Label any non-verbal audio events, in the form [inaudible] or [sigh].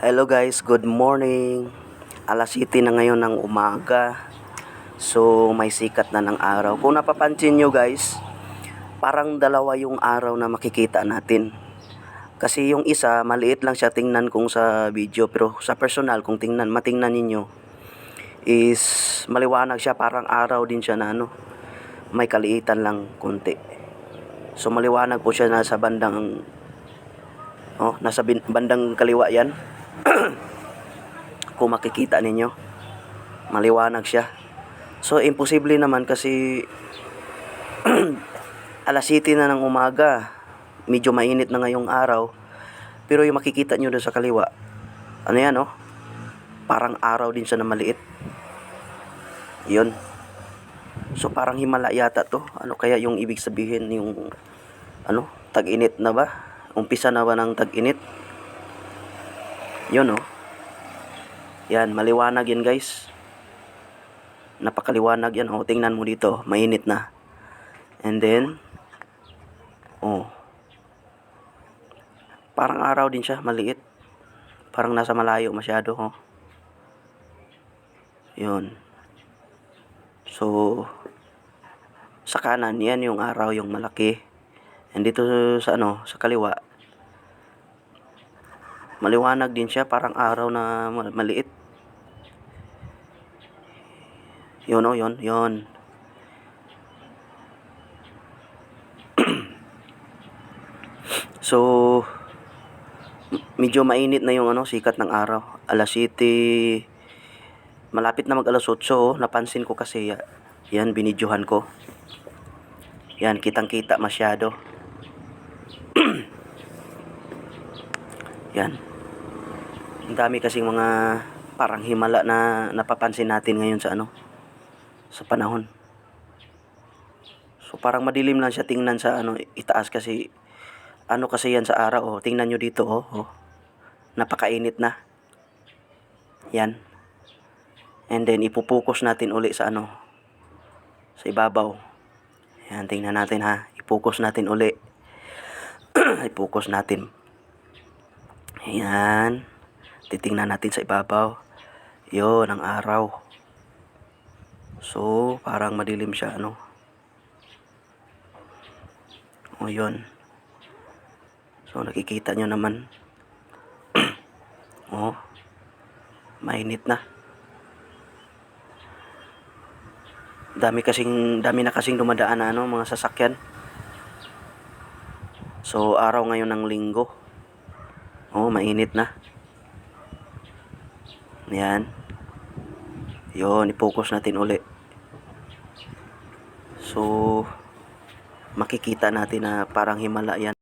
Hello guys, good morning. Alas 7 na ngayon ng umaga. So may sikat na ng araw. Kung napapansin nyo guys, parang dalawa yung araw na makikita natin. Kasi yung isa, maliit lang siya tingnan kung sa video. Pero sa personal, kung tingnan, matingnan ninyo, is maliwanag siya. Parang araw din siya na ano, may kaliitan lang konti. So maliwanag po siya nasa bandang Oh, nasa bandang kaliwa yan. Kung makikita ninyo, maliwanag siya. So, imposible naman kasi [clears throat] alas 7 na ng umaga, medyo mainit na ngayong araw, pero yung makikita nyo doon sa kaliwa, ano yan, oh? Parang araw din siya na maliit. Yun. So, parang himala yata to. Ano kaya yung ibig sabihin yung, ano, tag-init na ba? Umpisa na ba ng tag-init? Yun, oh. Yan, maliwanag yan, guys. Napakaliwanag yan. Oh, tingnan mo dito. Mainit na. And then, oh. Parang araw din siya, maliit. Parang nasa malayo masyado, oh. Yun. So, sa kanan, yan yung araw, yung malaki. And dito sa ano, sa kaliwa, maliwanag din siya, parang araw na ma- maliit. Yun oh, yun, yun. [clears throat] so, medyo mainit na yung ano, sikat ng araw. Alas 7, malapit na mag alas 8, oh. napansin ko kasi, ya- yan, binidyohan ko. Yan, kitang-kita masyado. [clears throat] Yan. Ang dami kasing mga parang himala na napapansin natin ngayon sa ano, sa panahon. So parang madilim lang siya tingnan sa ano, itaas kasi ano kasi yan sa araw, oh. Tingnan nyo dito, oh. oh. Napakainit na. Yan. And then ipupokus natin uli sa ano, sa ibabaw. Yan, tingnan natin ha. Ipokus natin uli. [clears throat] Ipokus natin. Ayan. Titingnan natin sa ibabaw. Yun, ang araw. So, parang madilim siya, ano. O, yun. So, nakikita nyo naman. [clears throat] oh, mainit na. Dami kasing, dami na kasing dumadaan na, ano, mga sasakyan. So, araw ngayon ng linggo. Oh, mainit na. Yan. Yun, i-focus natin uli. So, makikita natin na parang himala yan.